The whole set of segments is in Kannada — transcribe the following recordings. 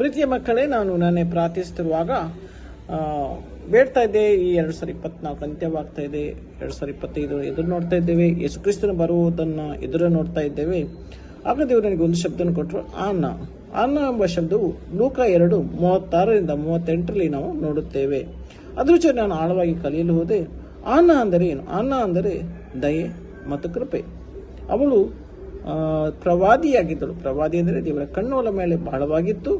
ಪ್ರೀತಿಯ ಮಕ್ಕಳೇ ನಾನು ನಾನೇ ಪ್ರಾರ್ಥಿಸುತ್ತಿರುವಾಗ ಆ, ಬೇಡ್ತಾ ಇದ್ದೆ ಈ ಎರಡು ಸಾವಿರ ಇಪ್ಪತ್ನಾಲ್ಕು ಅಂತ್ಯವಾಗ್ತಾ ಇದೆ ಎರಡು ಸಾವಿರ ಇಪ್ಪತ್ತೈದು ಎದುರು ನೋಡ್ತಾ ಇದ್ದೇವೆ ಯೇಸು ಕ್ರಿಸ್ತನ ಬರುವುದನ್ನು ಎದುರು ನೋಡ್ತಾ ಇದ್ದೇವೆ. ಆಗ ದೇವರು ನನಗೆ ಒಂದು ಶಬ್ದನ ಕೊಟ್ಟರು ಅನ್ನ ಅನ್ನ ಎಂಬ ಶಬ್ದವು ಲೂಕ ಎರಡು ಮೂವತ್ತಾರರಿಂದ ಮೂವತ್ತೆಂಟರಲ್ಲಿ ನಾವು ನೋಡುತ್ತೇವೆ. ಅದ್ರ ಜೊತೆ ನಾನು ಆಳವಾಗಿ ಕಲಿಯಲು ಹೋದೆ. ಅನ್ನ ಅಂದರೆ ಏನು? ಅನ್ನ ಅಂದರೆ ದಯೆ ಮತ್ತು ಕೃಪೆ. ಅವಳು ಪ್ರವಾದಿಯಾಗಿದ್ದಳು. ಪ್ರವಾದಿ ಅಂದರೆ ದೇವರ ಕಣ್ಣುಗಳ ಮೇಲೆ ಬಹಳವಾಗಿತ್ತು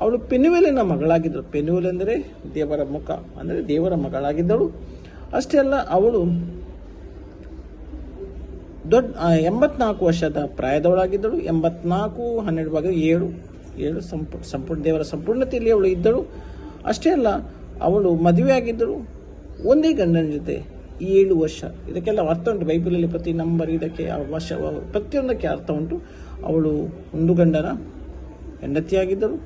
ಅವಳು ಪೆನುವೆಲಿನ ಮಗಳಾಗಿದ್ದಳು. ಪೆನುವೆಲ್ ಅಂದರೆ ದೇವರ ಮುಖ, ಅಂದರೆ ದೇವರ ಮಗಳಾಗಿದ್ದಳು. ಅಷ್ಟೇ ಅಲ್ಲ, ಅವಳು ದೊಡ್ಡ ಎಂಬತ್ನಾಲ್ಕು ವರ್ಷದ ಪ್ರಾಯದವಳಾಗಿದ್ದಳು. ಎಂಬತ್ನಾಲ್ಕು, ಹನ್ನೆರಡು ಭಾಗ ಏಳು ಏಳು ಸಂಪೂ, ಸಂಪೂರ್ಣ ದೇವರ ಸಂಪೂರ್ಣತೆಯಲ್ಲಿ ಅವಳು ಇದ್ದಳು. ಅಷ್ಟೇ ಅಲ್ಲ, ಅವಳು ಮದುವೆಯಾಗಿದ್ದಳು. ಒಂದೇ ಗಂಡನ ಜೊತೆ ಏಳು ವರ್ಷ. ಇದಕ್ಕೆಲ್ಲ ಅರ್ಥ ಉಂಟು. ಬೈಬಲಲ್ಲಿ ಪ್ರತಿ ನಂಬರ್ ಇದಕ್ಕೆ ವರ್ಷ, ಪ್ರತಿಯೊಂದಕ್ಕೆ ಅರ್ಥ ಉಂಟು. ಅವಳು ಒಂದು ಗಂಡನ ಹೆಂಡತಿಯಾಗಿದ್ದಳು.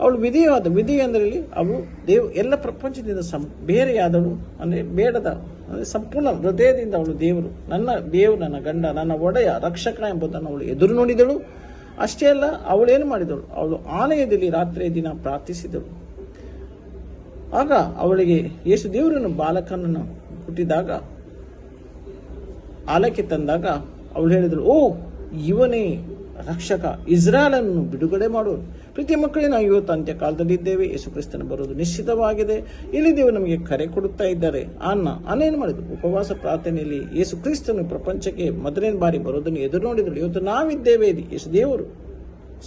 ಅವಳು ವಿಧಿಯಾದ, ವಿಧಿ ಅಂದರೆ ಅವಳು ದೇವ್, ಎಲ್ಲ ಪ್ರಪಂಚದಿಂದ ಸಂ ಬೇರೆಯಾದಳು ಅಂದರೆ ಬೇಡದ, ಅಂದರೆ ಸಂಪೂರ್ಣ ಹೃದಯದಿಂದ ಅವಳು ದೇವರು, ನನ್ನ ದೇವರು ನನ್ನ ಗಂಡ, ನನ್ನ ಒಡೆಯ, ರಕ್ಷಕ ಎಂಬುದನ್ನು ಅವಳು ಎದುರು ನೋಡಿದಳು. ಅಷ್ಟೇ ಅಲ್ಲ ಅವಳೇನು ಮಾಡಿದಳು? ಅವಳು ಆಲಯದಲ್ಲಿ ರಾತ್ರಿ ದಿನ ಪ್ರಾರ್ಥಿಸಿದಳು. ಆಗ ಅವಳಿಗೆ ಯೇಸು ದೇವರನ್ನು ಬಾಲಕನನ್ನು ಹುಟ್ಟಿದಾಗ, ಆಲಯಕ್ಕೆ ತಂದಾಗ ಅವಳು ಹೇಳಿದಳು, ಓ, ಇವನೇ ರಕ್ಷಕ ಇಸ್ರಾಲನ್ನು ಬಿಡುಗಡೆ ಮಾಡುವನು ಪ್ರತಿ ಮಕ್ಕಳೇ ನಾವು ಇವತ್ತು ಅಂತ್ಯ ಕಾಲದಲ್ಲಿದ್ದೇವೆ. ಯೇಸು ಕ್ರಿಸ್ತನ ಬರುವುದು ನಿಶ್ಚಿತವಾಗಿದೆ. ಇಲ್ಲಿ ದೇವರು ನಮಗೆ ಕರೆ ಕೊಡುತ್ತಾ ಇದ್ದಾರೆ. ಅನ್ನ ಅನ್ನೇನು ಮಾಡಿದ್ರು? ಉಪವಾಸ ಪ್ರಾರ್ಥನೆಯಲ್ಲಿ ಯೇಸು ಕ್ರಿಸ್ತನು ಪ್ರಪಂಚಕ್ಕೆ ಮೊದಲನೇ ಬಾರಿ ಬರೋದನ್ನು ಎದುರು ನೋಡಿದರು ಇವತ್ತು ನಾವಿದ್ದೇವೆ. ಯೇಸು ದೇವರು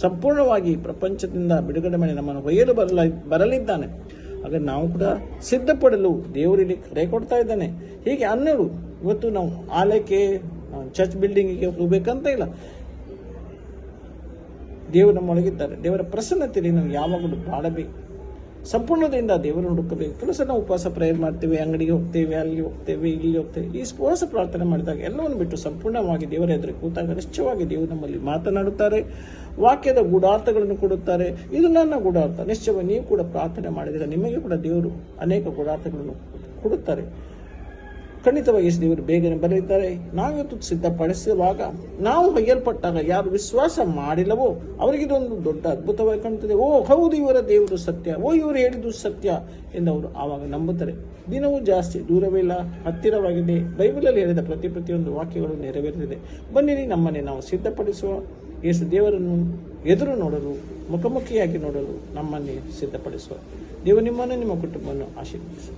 ಸಂಪೂರ್ಣವಾಗಿ ಪ್ರಪಂಚದಿಂದ ಬಿಡುಗಡೆ ಮಾಡಿ ನಮ್ಮನ್ನು ಒಯ್ಯಲು ಬರಲ, ಬರಲಿದ್ದಾನೆ. ಹಾಗೆ ನಾವು ಕೂಡ ಸಿದ್ಧಪಡಲು ದೇವರಿಲ್ಲಿ ಕರೆ ಕೊಡ್ತಾ ಇದ್ದಾನೆ. ಹೀಗೆ ಅನ್ನರು ಇವತ್ತು ನಾವು ಆಲಯಕ್ಕೆ ಚರ್ಚ್ ಬಿಲ್ಡಿಂಗಿಗೆ ಹೋಗ್ಬೇಕಂತ ಇಲ್ಲ. ದೇವರು ನಮ್ಮೊಳಗಿದ್ದಾರೆ. ದೇವರ ಪ್ರಸನ್ನತೆಯಲ್ಲಿ ನಾವು ಯಾವಾಗಲೂ ಬಾಳಬೇಕು. ಸಂಪೂರ್ಣದಿಂದ ದೇವರು ಹುಡುಕಬೇಕು. ಕೆಲಸ ನಾವು ಉಪವಾಸ ಪ್ರೇಯರ್ ಮಾಡ್ತೇವೆ, ಅಂಗಡಿಗೆ ಹೋಗ್ತೇವೆ ಅಲ್ಲಿ ಹೋಗ್ತೇವೆ ಇಲ್ಲಿ ಹೋಗ್ತೇವೆ. ಈ ಉಪವಾಸ ಪ್ರಾರ್ಥನೆ ಮಾಡಿದಾಗ ಎಲ್ಲವನ್ನು ಬಿಟ್ಟು ಸಂಪೂರ್ಣವಾಗಿ ದೇವರ ಎದುರು ಕೂತಾಗ ನಿಶ್ಚಯವಾಗಿ ದೇವರು ನಮ್ಮಲ್ಲಿ ಮಾತನಾಡುತ್ತಾರೆ, ವಾಕ್ಯದ ಗೂಢಾರ್ಥಗಳನ್ನು ಕೊಡುತ್ತಾರೆ. ಇದು ನನ್ನ ಗೂಢಾರ್ಥ. ನಿಶ್ಚಯವಾಗಿ ನೀವು ಕೂಡ ಪ್ರಾರ್ಥನೆ ಮಾಡಿದರೆ ನಿಮಗೆ ಕೂಡ ದೇವರು ಅನೇಕ ಗೂಢಾರ್ಥಗಳನ್ನು ಕೊಡುತ್ತಾರೆ. ಖಂಡಿತವಾಗಿ ದೇವರು ಬೇಗನೆ ಬರಲಿದ್ದಾರೆ. ನಾವಿವತ್ತು ಸಿದ್ಧಪಡಿಸುವಾಗ ನಾವು ಹೊಯ್ಯಲ್ಪಟ್ಟಾಗ ಯಾರು ವಿಶ್ವಾಸ ಮಾಡಿಲ್ಲವೋ ಅವರಿಗೆ ಇದೊಂದು ದೊಡ್ಡ ಅದ್ಭುತವಾಗಿ ಕಾಣುತ್ತದೆ ಓ, ಹೌದು, ಇವರ ದೇವರು ಸತ್ಯ. ಓ, ಇವರು ಹೇಳಿದ್ದು ಸತ್ಯ ಎಂದು ಅವರು ಆವಾಗ ನಂಬುತ್ತಾರೆ. ದಿನವೂ ಜಾಸ್ತಿ ದೂರವಿಲ್ಲ ಹತ್ತಿರವಾಗಿದೆ. ಬೈಬಲಲ್ಲಿ ಹೇಳಿದ ಪ್ರತಿ ಪ್ರತಿಯೊಂದು ವಾಕ್ಯಗಳು ನೆರವೇರುತ್ತಿದೆ. ಬನ್ನಿರಿ ನಮ್ಮನ್ನೇ ನಾವು ಸಿದ್ಧಪಡಿಸುವ. ಯೇಸು ದೇವರನ್ನು ಎದುರು ನೋಡಲು, ಮುಖಮುಖಿಯಾಗಿ ನೋಡಲು ನಮ್ಮನ್ನೇ ಸಿದ್ಧಪಡಿಸುವ. ದೇವರು ನಿಮ್ಮನ್ನು, ನಿಮ್ಮ ಕುಟುಂಬವನ್ನು ಆಶೀರ್ವದಿಸುವ